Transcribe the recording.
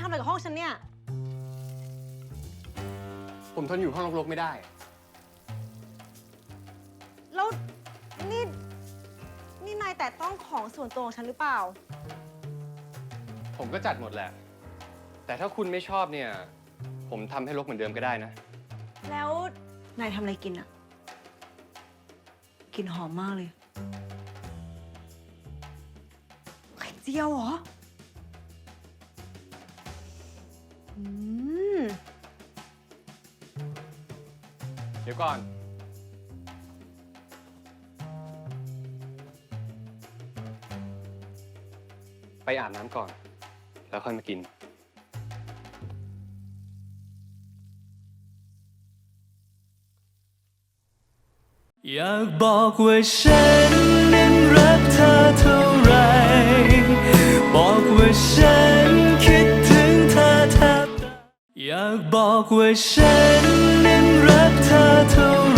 ทำอะไรกับห้องฉันเนี่ย ผมทนอยู่ห้องรกๆไม่ได้ แล้วนี่ นี่นายแต่ต้องของส่วนตัวของฉันหรือเปล่า ผมก็จัดหมดแหละ แต่ถ้าคุณไม่ชอบเนี่ย ผมทำให้รกเหมือนเดิมก็ได้นะ แล้วนายทำอะไรกินอะกลินหอมมากเลยไข่เจียวเหรอ เดี๋ยวก่อน ไปอาบน้ำก่อน แล้วค่อยมากิน อยากบอกว่าฉันนั้นรักเธอเท่า บอกว่าฉันนั้นรักเธอเท่าไร